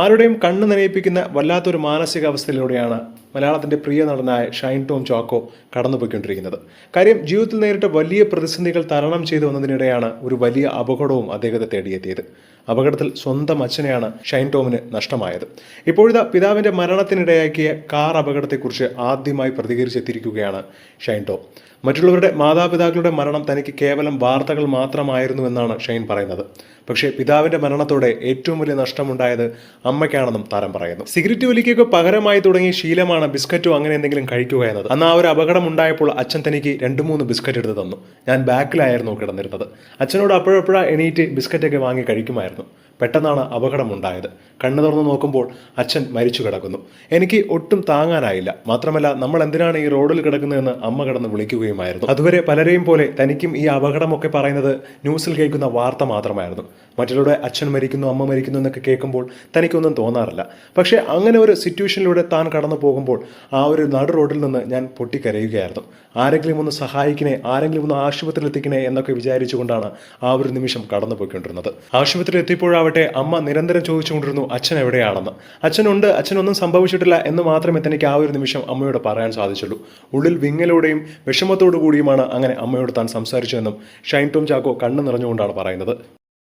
ആരുടെയും കണ്ണ് നനയിപ്പിക്കുന്ന വല്ലാത്തൊരു മാനസികാവസ്ഥയിലൂടെയാണ് മലയാളത്തിന്റെ പ്രിയ നടനായ ഷൈൻ ടോം ചാക്കോ കടന്നുപോയിക്കൊണ്ടിരിക്കുന്നത്. കാര്യം ജീവിതത്തിൽ നേരിട്ട വലിയ പ്രതിസന്ധികൾ തരണം ചെയ്തു വന്നതിനിടെയാണ് ഒരു വലിയ അപകടവും അദ്ദേഹത്തെ തേടിയെത്തിയത്. അപകടത്തിൽ സ്വന്തം അച്ഛനെയാണ് ഷൈൻ ടോമിന് നഷ്ടമായത്. ഇപ്പോഴത്തെ പിതാവിന്റെ മരണത്തിനിടയാക്കിയ കാർ അപകടത്തെക്കുറിച്ച് ആദ്യമായി പ്രതികരിച്ചെത്തിയിരിക്കുകയാണ് ഷൈൻ ടോം. മറ്റുള്ളവരുടെ മാതാപിതാക്കളുടെ മരണം തനിക്ക് കേവലം വാർത്തകൾ മാത്രമായിരുന്നുവെന്നാണ് ഷൈൻ പറയുന്നത്. പക്ഷേ പിതാവിന്റെ മരണത്തോടെ ഏറ്റവും വലിയ നഷ്ടമുണ്ടായത് അമ്മയ്ക്കാണെന്നും താരം പറയുന്നു. സിഗരറ്റ് വലിക്കൊക്കെ പകരമായി തുടങ്ങിയ ശീലമാണ് ബിസ്ക്കറ്റോ അങ്ങനെ എന്തെങ്കിലും കഴിക്കുക എന്നത്. അന്ന് ആ ഒരു അപകടം ഉണ്ടായപ്പോൾ അച്ഛൻ തനിക്ക് രണ്ട് മൂന്ന് ബിസ്ക്കറ്റ് എടുത്ത് തന്നു. ഞാൻ ബാക്കിലായിരുന്നു കിടന്നിരുന്നത്. അച്ഛനോട് അപ്പോഴപ്പോഴാണ് എണീറ്റ് ബിസ്ക്കറ്റൊക്കെ വാങ്ങി കഴിക്കുമായിരുന്നു. പെട്ടെന്നാണ് അപകടമുണ്ടായത്. കണ്ണു തുറന്ന് നോക്കുമ്പോൾ അച്ഛൻ മരിച്ചു കിടക്കുന്നു. എനിക്ക് ഒട്ടും താങ്ങാനായില്ല. മാത്രമല്ല നമ്മൾ എന്തിനാണ് ഈ റോഡിൽ കിടക്കുന്നതെന്ന് അമ്മ കിടന്ന് വിളിക്കുകയുമായിരുന്നു. അതുവരെ പലരെയും പോലെ തനിക്കും ഈ അപകടമൊക്കെ പറയുന്നത് ന്യൂസിൽ കേൾക്കുന്ന വാർത്ത മാത്രമായിരുന്നു. മറ്റുള്ളവരുടെ അച്ഛൻ മരിക്കുന്നു അമ്മ മരിക്കുന്നു എന്നൊക്കെ കേൾക്കുമ്പോൾ തനിക്കൊന്നും തോന്നാറില്ല. പക്ഷേ അങ്ങനെ ഒരു സിറ്റുവേഷനിലൂടെ താൻ കടന്നു പോകുമ്പോൾ ആ ഒരു നടു റോഡിൽ നിന്ന് ഞാൻ പൊട്ടിക്കരയുകയായിരുന്നു. ആരെങ്കിലും ഒന്ന് സഹായിക്കണേ ആരെങ്കിലും ഒന്ന് ആശുപത്രിയിൽ എത്തിക്കണേ എന്നൊക്കെ വിചാരിച്ചുകൊണ്ടാണ് ആ ഒരു നിമിഷം കടന്നു പോയിക്കൊണ്ടിരുന്നത് ആശുപത്രിയിൽ എത്തിയപ്പോഴാവട്ടെ അമ്മ നിരന്തരം ചോദിച്ചുകൊണ്ടിരുന്നു അച്ഛൻ എവിടെയാണെന്ന്? അച്ഛനുണ്ട് അച്ഛനൊന്നും സംഭവിച്ചിട്ടില്ല എന്ന് മാത്രമേ തനിക്ക് ആ ഒരു നിമിഷം അമ്മയോട് പറയാൻ സാധിച്ചുള്ളൂ. ഉള്ളിൽ വിങ്ങലോടെയും വിഷമത്തോടു കൂടിയുമാണ് അങ്ങനെ അമ്മയോട് താൻ സംസാരിച്ചതെന്നും ഷൈൻ ടോം ചാക്കോ കണ്ണു നിറഞ്ഞുകൊണ്ടാണ് പറയുന്നത്.